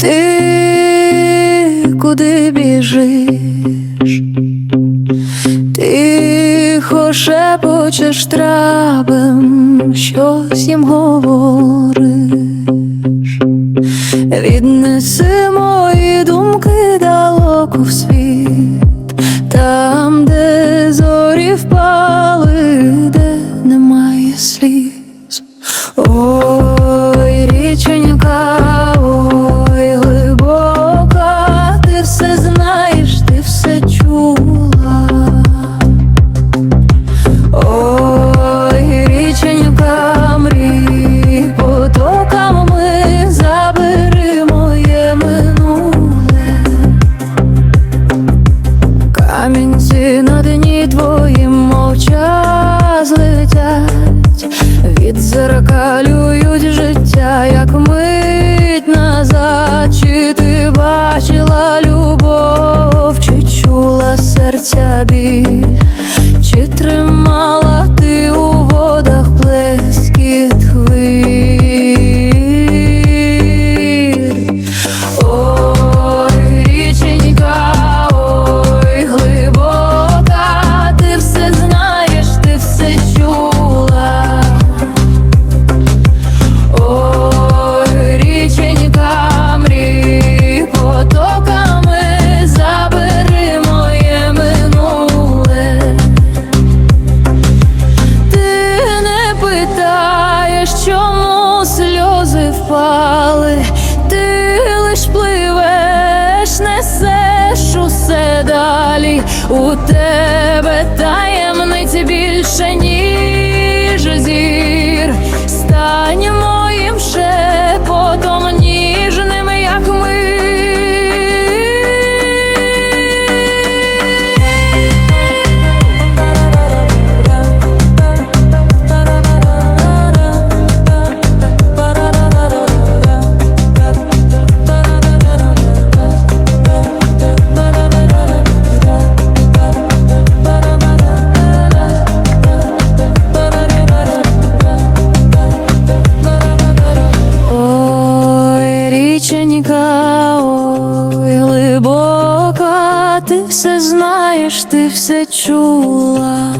ти куди біжиш, тихо шепочеш трабем, щось їм говориш, віднеси мої думки далеко в світ, там, де зорі away. печенька, ой, глибока, ти все знаєш, ти все чула.